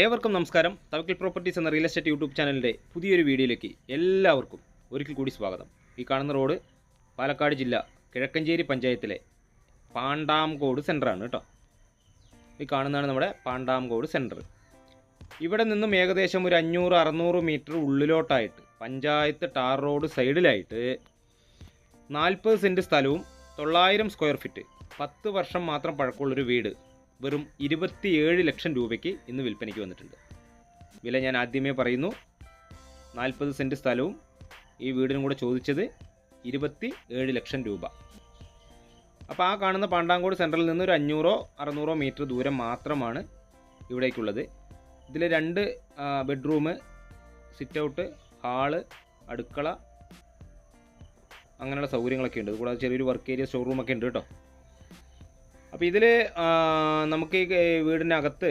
ഏവർക്കും നമസ്കാരം. തവക്കിൽ പ്രോപ്പർട്ടീസ് എന്ന റിയൽ എസ്റ്റേറ്റ് യൂട്യൂബ് ചാനലിന്റെ പുതിയൊരു വീഡിയോയിലേക്ക് എല്ലാവർക്കും ഒരിക്കൽ കൂടി സ്വാഗതം. ഈ കാണുന്ന റോഡ് പാലക്കാട് ജില്ല കിഴക്കഞ്ചേരി പഞ്ചായത്തിലെ പാണ്ടാംകോട് സെന്ററാണ് കേട്ടോ. ഈ കാണുന്നതാണ് നമ്മുടെ പാണ്ടാംകോട് സെന്റർ. ഇവിടെ നിന്നും ഏകദേശം ഒരു അഞ്ഞൂറ് അറുന്നൂറ് മീറ്റർ ഉള്ളിലോട്ടായിട്ട് പഞ്ചായത്ത് ടാർ റോഡ് സൈഡിലായിട്ട് നാൽപ്പത് സെന്റ് സ്ഥലവും തൊള്ളായിരം സ്ക്വയർ ഫീറ്റ് പത്ത് വർഷം മാത്രം പഴക്കമുള്ളൊരു വീട് വെറും ഇരുപത്തിയേഴ് ലക്ഷം രൂപയ്ക്ക് ഇന്ന് വിൽപ്പനയ്ക്ക് വന്നിട്ടുണ്ട്. വില ഞാൻ ആദ്യമേ പറയുന്നു. നാൽപ്പത് സെന്റ് സ്ഥലവും ഈ വീടിനും കൂടെ ചോദിച്ചത് ഇരുപത്തി ഏഴ് ലക്ഷം രൂപ. അപ്പോൾ ആ കാണുന്ന പാണ്ടാങ്കോട് സെന്ററിൽ നിന്ന് ഒരു അഞ്ഞൂറോ അറുന്നൂറോ മീറ്റർ ദൂരം മാത്രമാണ് ഇവിടേക്കുള്ളത്. ഇതിൽ രണ്ട് ബെഡ്റൂം സിറ്റ് ഔട്ട് ഹാൾ അടുക്കള അങ്ങനെയുള്ള സൗകര്യങ്ങളൊക്കെ ഉണ്ട്. കൂടാതെ ചെറിയൊരു വർക്ക് ഏരിയ സ്റ്റോർ റൂമൊക്കെ ഉണ്ട് കേട്ടോ. അപ്പോൾ ഇതിൽ നമുക്ക് ഈ വീടിനകത്ത്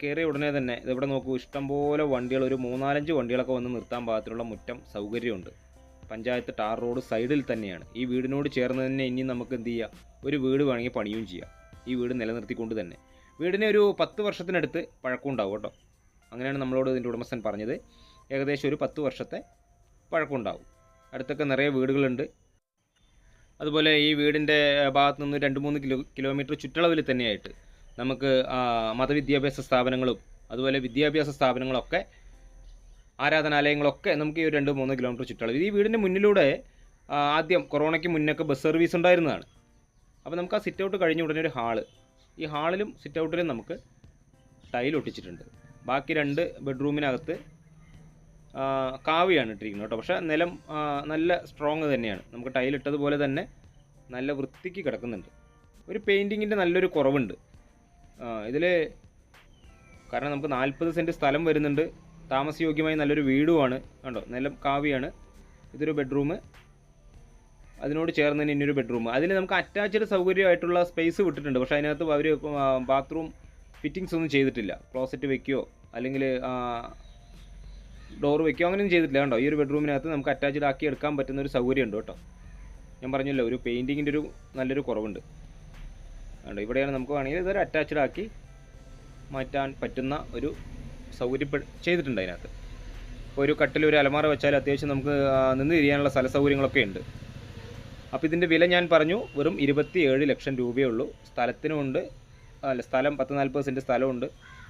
കയറിയ ഉടനെ തന്നെ ഇതിവിടെ നോക്കൂ ഇഷ്ടംപോലെ വണ്ടികൾ ഒരു മൂന്നാലഞ്ച് വണ്ടികളൊക്കെ വന്ന് നിർത്താൻ പാകത്തിലുള്ള മുറ്റം സൗകര്യമുണ്ട്. പഞ്ചായത്ത് ടാർ റോഡ് സൈഡിൽ തന്നെയാണ്. ഈ വീടിനോട് ചേർന്ന് തന്നെ ഇനി നമുക്ക് എന്ത് ചെയ്യാം? ഒരു വീട് വേണമെങ്കിൽ പണിയും ചെയ്യാം. ഈ വീട് നിലനിർത്തിക്കൊണ്ട് തന്നെ. വീടിന് ഒരു പത്ത് വർഷത്തിനടുത്ത് പഴക്കം ഉണ്ടാവും കേട്ടോ. അങ്ങനെയാണ് നമ്മളോട് ഇതിന്റെ ഉടമസ്ഥൻ പറഞ്ഞത്. ഏകദേശം ഒരു പത്ത് വർഷത്തെ പഴക്കം ഉണ്ടാവും. അടുത്തൊക്കെ നിറയെ വീടുകളുണ്ട്. അതുപോലെ ഈ വീടിന്റെ ഭാഗത്ത് നിന്ന് രണ്ട് മൂന്ന് കിലോ കിലോമീറ്റർ ചുറ്റളവിൽ തന്നെയായിട്ട് നമുക്ക് മതവിദ്യാഭ്യാസ സ്ഥാപനങ്ങളും അതുപോലെ വിദ്യാഭ്യാസ സ്ഥാപനങ്ങളൊക്കെ ആരാധനാലയങ്ങളൊക്കെ നമുക്ക് ഈ രണ്ട് മൂന്ന് കിലോമീറ്റർ ചുറ്റളവിൽ. ഈ വീടിന്റെ മുന്നിലൂടെ ആദ്യം കൊറോണയ്ക്ക് മുന്നൊക്കെ ബസ് സർവീസ് ഉണ്ടായിരുന്നതാണ്. അപ്പോൾ നമുക്ക് ആ സിറ്റ് ഔട്ട് കഴിഞ്ഞ ഉടനെ ഒരു ഹാൾ. ഈ ഹാളിലും സിറ്റ് ഔട്ടിലും നമുക്ക് ടൈൽ ഒട്ടിച്ചിട്ടുണ്ട്. ബാക്കി രണ്ട് ബെഡ്റൂമിനകത്ത് കാവിയാണ് ഇട്ടിരിക്കുന്നത് കേട്ടോ. പക്ഷേ നിലം നല്ല സ്ട്രോങ് തന്നെയാണ്. നമുക്ക് ടൈലിട്ടതുപോലെ തന്നെ നല്ല വൃത്തിക്ക് കിടക്കുന്നുണ്ട്. ഒരു പെയിന്റിങ്ങിന്റെ നല്ലൊരു കുറവുണ്ട്. ഇതിൽ കാരണം നമുക്ക് നാൽപ്പത് സെന്റ് സ്ഥലം വരുന്നുണ്ട്. താമസയോഗ്യമായി നല്ലൊരു വീടുമാണ്. കണ്ടോ? നിലം കാവിയാണ്. ഇതൊരു ബെഡ്റൂം അതിനോട് ചേർന്ന് തന്നെ ഇനിയൊരു ബെഡ്റൂം അതിൽ നമുക്ക് അറ്റാച്ച്ഡ് സൗകര്യമായിട്ടുള്ള സ്പേസ് വിട്ടിട്ടുണ്ട്. പക്ഷേ അതിനകത്ത് അവർ ബാത്റൂം ഫിറ്റിങ്സ് ഒന്നും ചെയ്തിട്ടില്ല. ക്ലോസറ്റ് വെക്കുകയോ അല്ലെങ്കിൽ ഡോർ വെക്കുകയോ അങ്ങനെയും ചെയ്തിട്ടില്ല കേട്ടോ ഈ ഒരു ബെഡ്റൂമിനകത്ത് നമുക്ക് അറ്റാച്ച്ഡ് ആക്കി എടുക്കാൻ പറ്റുന്ന ഒരു സൗകര്യം ഉണ്ട് കേട്ടോ. ഞാൻ പറഞ്ഞല്ലോ ഒരു പെയിന്റിങ്ങിന്റെ ഒരു നല്ലൊരു കുറവുണ്ട്. കണ്ടോ? ഇവിടെയാണ് നമുക്ക് വേണമെങ്കിൽ ഇതൊരു അറ്റാച്ച്ഡ് ആക്കി മാറ്റാൻ പറ്റുന്ന ഒരു സൗകര്യം ചെയ്തിട്ടുണ്ട് അതിനകത്ത്. ഇപ്പോൾ ഒരു കട്ടിൽ ഒരു അലമാറ വെച്ചാൽ അത്യാവശ്യം നമുക്ക് നിന്ന് തിരിയാനുള്ള സ്ഥല സൗകര്യങ്ങളൊക്കെ ഉണ്ട്. അപ്പോൾ ഇതിന്റെ വില ഞാൻ പറഞ്ഞു വെറും ഇരുപത്തി ഏഴ് ലക്ഷം രൂപയേ ഉള്ളൂ. സ്ഥലത്തിനുമുണ്ട് അല്ല സ്ഥലം പത്ത് നാൽപ്പത് സെന്റ് സ്ഥലമുണ്ട്.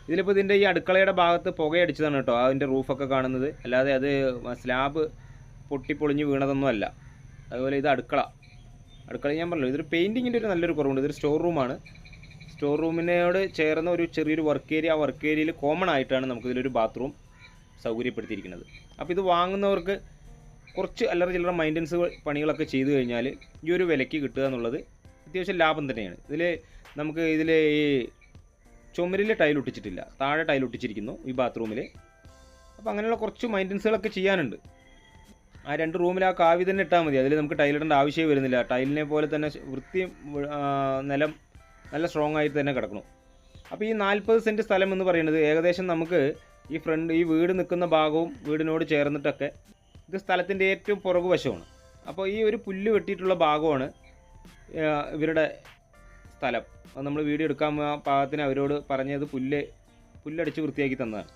ഇതിലിപ്പോൾ ഇതിന്റെ ഈ അടുക്കളയുടെ ഭാഗത്ത് പുകയടിച്ചതാണ് കേട്ടോ അതിന്റെ റൂഫൊക്കെ കാണുന്നത്. അല്ലാതെ അത് സ്ലാബ് പൊട്ടിപ്പൊളിഞ്ഞ് വീണതൊന്നും അല്ല. അതുപോലെ ഇത് അടുക്കള. അടുക്കള ഞാൻ പറഞ്ഞല്ലോ ഇതൊരു പെയിന്റിങ്ങിന്റെ ഒരു നല്ലൊരു കുറവുണ്ട്. ഇതൊരു സ്റ്റോർ റൂമാണ് സ്റ്റോർ റൂമിനോട് ചേർന്ന ഒരു ചെറിയൊരു വർക്ക് ഏരിയ ആ വർക്ക് ഏരിയയിൽ കോമൺ ആയിട്ടാണ് നമുക്കിതിലൊരു ബാത്റൂം സൗകര്യപ്പെടുത്തിയിരിക്കുന്നത്. അപ്പോൾ ഇത് വാങ്ങുന്നവർക്ക് കുറച്ച് അല്ലറ ചില്ലറ മൈന്റൻസ് പണികളൊക്കെ ചെയ്തു കഴിഞ്ഞാൽ ഈ ഒരു വിലയ്ക്ക് കിട്ടുക എന്നുള്ളത് അത്യാവശ്യം ലാഭം തന്നെയാണ്. ഇതിൽ നമുക്ക് ഇതിൽ ഈ ചുമരിൽ ടൈൽ ഒട്ടിച്ചിട്ടില്ല. താഴെ ടൈൽ ഒട്ടിച്ചിരിക്കുന്നു ഈ ബാത്റൂമിൽ അപ്പോൾ അങ്ങനെയുള്ള കുറച്ച് മൈന്റൻസുകളൊക്കെ ചെയ്യാനുണ്ട്. ആ രണ്ട് റൂമിൽ ആ കാവ്യ തന്നെ ഇട്ടാൽ മതി. അതിൽ നമുക്ക് ടൈലിടേണ്ട ആവശ്യമേ വരുന്നില്ല. ടൈലിനെ പോലെ തന്നെ വൃത്തി നിലം നല്ല സ്ട്രോങ് ആയിട്ട് തന്നെ കിടക്കണം. അപ്പോൾ ഈ നാൽപ്പത് സെന്റ് സ്ഥലം എന്ന് പറയുന്നത് ഏകദേശം നമുക്ക് ഈ ഫ്രണ്ട് ഈ വീട് നിൽക്കുന്ന ഭാഗവും വീടിനോട് ചേർന്നിട്ടൊക്കെ ഇത് സ്ഥലത്തിന്റെ ഏറ്റവും പുറകു വശമാണ് അപ്പോൾ ഈ ഒരു പുല്ല് വെട്ടിയിട്ടുള്ള ഭാഗമാണ് ഇവരുടെ സ്ഥലം. അത് നമ്മൾ വീഡിയോ എടുക്കാൻ പാകത്തിന് അവരോട് പറഞ്ഞത് പുല്ല് പുല്ലടിച്ച് വൃത്തിയാക്കി തന്നതാണ്.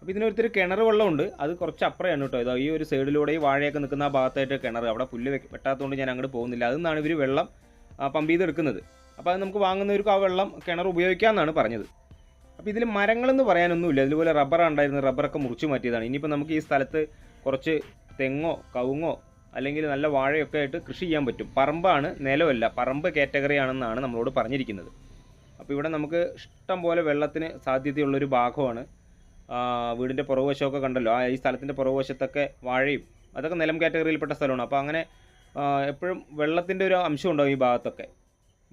അപ്പോൾ ഇതിനൊരുത്തൊരു കിണർ വെള്ളമുണ്ട് അത് കുറച്ച് അപ്പുറമാണ് കേട്ടോ. ഇതാ ഈ ഒരു സൈഡിലൂടെ ഈ വാഴയൊക്കെ നിൽക്കുന്ന ആ ഭാഗത്തായിട്ട് കിണർ അവിടെ പുല്ല് വെട്ടാത്തതുകൊണ്ട് ഞാൻ അങ്ങോട്ട് പോകുന്നില്ല. അതിൽ നിന്നാണ് ഇവർ വെള്ളം പമ്പ് ചെയ്തെടുക്കുന്നത് അപ്പോൾ അത് നമുക്ക് വാങ്ങുന്നവർക്ക് ആ വെള്ളം കിണർ ഉപയോഗിക്കാമെന്നാണ് പറഞ്ഞത്. അപ്പോൾ ഇതിൽ മരങ്ങളെന്ന് പറയാനൊന്നുമില്ല. ഇതുപോലെ റബ്ബറാണ് ഉണ്ടായിരുന്നത് റബ്ബറൊക്കെ മുറിച്ച് മാറ്റിയതാണ്. ഇനിയിപ്പോൾ നമുക്ക് ഈ സ്ഥലത്ത് കുറച്ച് തെങ്ങോ കവുങ്ങോ അല്ലെങ്കിൽ നല്ല വാഴയൊക്കെ ആയിട്ട് കൃഷി ചെയ്യാൻ പറ്റും. പറമ്പാണ് നിലമല്ല പറമ്പ് കാറ്റഗറി ആണെന്നാണ് നമ്മളോട് പറഞ്ഞിരിക്കുന്നത്. അപ്പോൾ ഇവിടെ നമുക്ക് ഇഷ്ടം പോലെ വെള്ളത്തിന് സാധ്യതയുള്ളൊരു ഭാഗമാണ്. വീടിന്റെ പുറകുവശമൊക്കെ കണ്ടല്ലോ. ആ ഈ സ്ഥലത്തിന്റെ പുറകുവശത്തൊക്കെ വാഴയും അതൊക്കെ നിലം കാറ്റഗറിയിൽപ്പെട്ട സ്ഥലമാണ്. അപ്പോൾ അങ്ങനെ എപ്പോഴും വെള്ളത്തിന്റെ ഒരു അംശം ഉണ്ടാവും ഈ ഭാഗത്തൊക്കെ.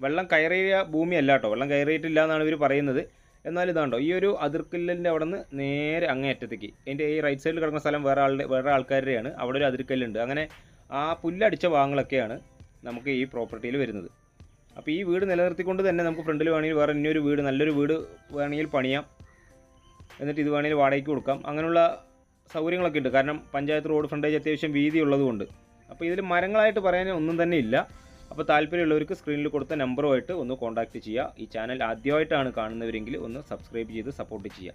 വെള്ളം കയറിയ ഭൂമിയല്ല കേട്ടോ. വെള്ളം കയറിയിട്ടില്ല എന്നാണ് ഇവർ പറയുന്നത്. എന്നാൽ ഇതാണ്ടോ ഈ ഒരു അതിർക്കല്ലിന്റെ അവിടെ നിന്ന് നേരെ അങ്ങേ അറ്റത്തേക്ക്. എന്റെ ഈ റൈറ്റ് സൈഡിൽ കിടക്കുന്ന സ്ഥലം വേറെ ആളുടെ വേറെ ആൾക്കാരുടെയാണ്. അവിടെ ഒരു അതിർക്കല്ലുണ്ട്. അങ്ങനെ ആ പുല്ലടിച്ച ഭാഗങ്ങളൊക്കെയാണ് നമുക്ക് ഈ പ്രോപ്പർട്ടിയിൽ വരുന്നത്. അപ്പോൾ ഈ വീട് നിലനിർത്തിക്കൊണ്ട് തന്നെ നമുക്ക് ഫ്രണ്ടിൽ വേണമെങ്കിൽ വേറെ ഇനിയൊരു വീട് നല്ലൊരു വീട് വേണമെങ്കിൽ പണിയാം. എന്നിട്ട് ഇത് വേണമെങ്കിൽ വാടകയ്ക്ക് കൊടുക്കാം. അങ്ങനെയുള്ള സൗകര്യങ്ങളൊക്കെ ഉണ്ട്. കാരണം പഞ്ചായത്ത് റോഡ് ഫ്രണ്ടേജ് അത്യാവശ്യം വീതി ഉള്ളതുകൊണ്ട്. അപ്പോൾ ഇതിൽ മരങ്ങളായിട്ട് പറയാൻ ഒന്നും തന്നെ ഇല്ല. അപ്പോൾ താല്പര്യമുള്ളവർക്ക് സ്ക്രീനിൽ കൊടുത്ത നമ്പറുമായിട്ട് ഒന്ന് കോൺടാക്റ്റ് ചെയ്യുക. ഈ ചാനൽ ആദ്യമായിട്ടാണ് കാണുന്നവരെങ്കിൽ ഒന്ന് സബ്സ്ക്രൈബ് ചെയ്ത് സപ്പോർട്ട് ചെയ്യുക.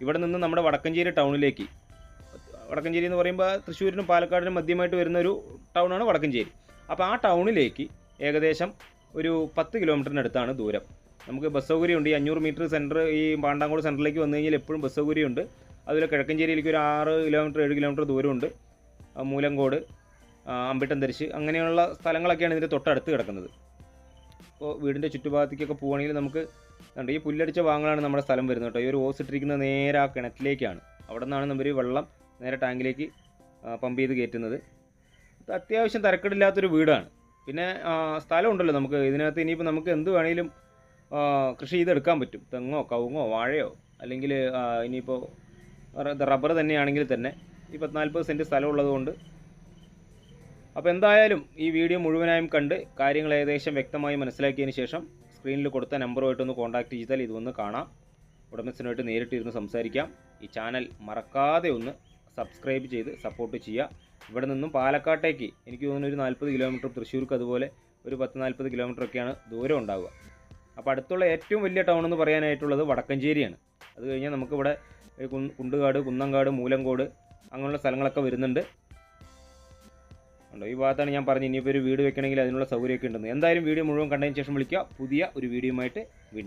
ഇവിടെ നിന്ന് നമ്മുടെ വടക്കഞ്ചേരി ടൗണിലേക്ക് വടക്കഞ്ചേരി എന്ന് പറയുമ്പോൾ തൃശ്ശൂരിനും പാലക്കാടിനും മധ്യമായിട്ട് വരുന്ന ഒരു ടൗണാണ് വടക്കഞ്ചേരി. അപ്പോൾ ആ ടൗണിലേക്ക് ഏകദേശം ഒരു പത്ത് കിലോമീറ്ററിനടുത്താണ് ദൂരം. നമുക്ക് ബസ് സൗകര്യമുണ്ട്. ഈ അഞ്ഞൂറ് മീറ്റർ സെന്റർ ഈ പാണ്ടാങ്കോട് സെന്ററിലേക്ക് വന്നു കഴിഞ്ഞാൽ എപ്പോഴും ബസ് സൗകര്യമുണ്ട്. അതുപോലെ കിഴക്കഞ്ചേരിയിലേക്ക് ഒരു ആറ് കിലോമീറ്റർ ഏഴ് കിലോമീറ്റർ ദൂരമുണ്ട്. മൂലങ്കോട് അമ്പിട്ടന്തരിശ് അങ്ങനെയുള്ള സ്ഥലങ്ങളൊക്കെയാണ് ഇതിന്റെ തൊട്ടടുത്ത് കിടക്കുന്നത്. അപ്പോൾ വീടിന്റെ ചുറ്റുഭാഗത്തേക്കൊക്കെ പോവുകയാണെങ്കിൽ നമുക്ക് കണ്ടോ ഈ പുല്ലടിച്ച ഭാഗങ്ങളാണ് നമ്മുടെ സ്ഥലം വരുന്നത് കേട്ടോ. ഈ ഒരു ഓസ് ഇട്ടിരിക്കുന്ന നേരെ ആ കിണറ്റിലേക്കാണ്. അവിടെ നിന്നാണ് നമ്മൾ ഈ വെള്ളം നേരെ ടാങ്കിലേക്ക് പമ്പ് ചെയ്ത് കയറ്റുന്നത്. അത്യാവശ്യം തരക്കേടില്ലാത്തൊരു വീടാണ്. പിന്നെ സ്ഥലം ഉണ്ടല്ലോ നമുക്ക്. ഇതിനകത്ത് ഇനിയിപ്പോൾ നമുക്ക് എന്ത് വേണമെങ്കിലും കൃഷി ചെയ്തെടുക്കാൻ പറ്റും. തെങ്ങോ കവുങ്ങോ വാഴയോ അല്ലെങ്കിൽ ഇനിയിപ്പോൾ റബ്ബർ തന്നെയാണെങ്കിൽ തന്നെ ഈ പത്തിനാൽപ്പത് സെന്റ് സ്ഥലമുള്ളത് കൊണ്ട്. അപ്പോൾ എന്തായാലും ഈ വീഡിയോ മുഴുവനായും കണ്ട് കാര്യങ്ങൾ ഏകദേശം വ്യക്തമായി മനസ്സിലാക്കിയതിന് ശേഷം സ്ക്രീനിൽ കൊടുത്ത നമ്പറുമായിട്ടൊന്ന് കോൺടാക്റ്റ് ചെയ്താൽ ഇതൊന്ന് കാണാം. ഉടമസ്ഥനുമായിട്ട് നേരിട്ടിരുന്ന് സംസാരിക്കാം. ഈ ചാനൽ മറക്കാതെ ഒന്ന് സബ്സ്ക്രൈബ് ചെയ്ത് സപ്പോർട്ട് ചെയ്യുക. ഇവിടെ നിന്നും പാലക്കാട്ടേക്ക് എനിക്ക് തോന്നുന്നു ഒരു നാൽപ്പത് കിലോമീറ്റർ തൃശ്ശൂർക്ക് അതുപോലെ ഒരു പത്ത് നാൽപ്പത് കിലോമീറ്റർ ഒക്കെയാണ് ദൂരം ഉണ്ടാവുക. അപ്പോൾ അടുത്തുള്ള ഏറ്റവും വലിയ ടൗൺ എന്ന് പറയാനായിട്ടുള്ളത് വടക്കഞ്ചേരിയാണ്. അത് കഴിഞ്ഞാൽ നമുക്കിവിടെ കുണ്ടുകാട് കുന്നങ്കാട് മൂലങ്കോട് അങ്ങനെയുള്ള സ്ഥലങ്ങളൊക്കെ വരുന്നുണ്ട്. ഉണ്ടോ ഈ ഭാഗത്താണ് ഞാൻ പറഞ്ഞത്. ഇനിയിപ്പോൾ ഒരു വീട് വെക്കണമെങ്കിൽ അതിനുള്ള സൗകര്യമൊക്കെ ഉണ്ടെന്ന്. എന്തായാലും വീഡിയോ മുഴുവൻ കണ്ടതിന് ശേഷം വിളിക്കുക. പുതിയ ഒരു വീഡിയോയുമായിട്ട് വീണ്ടും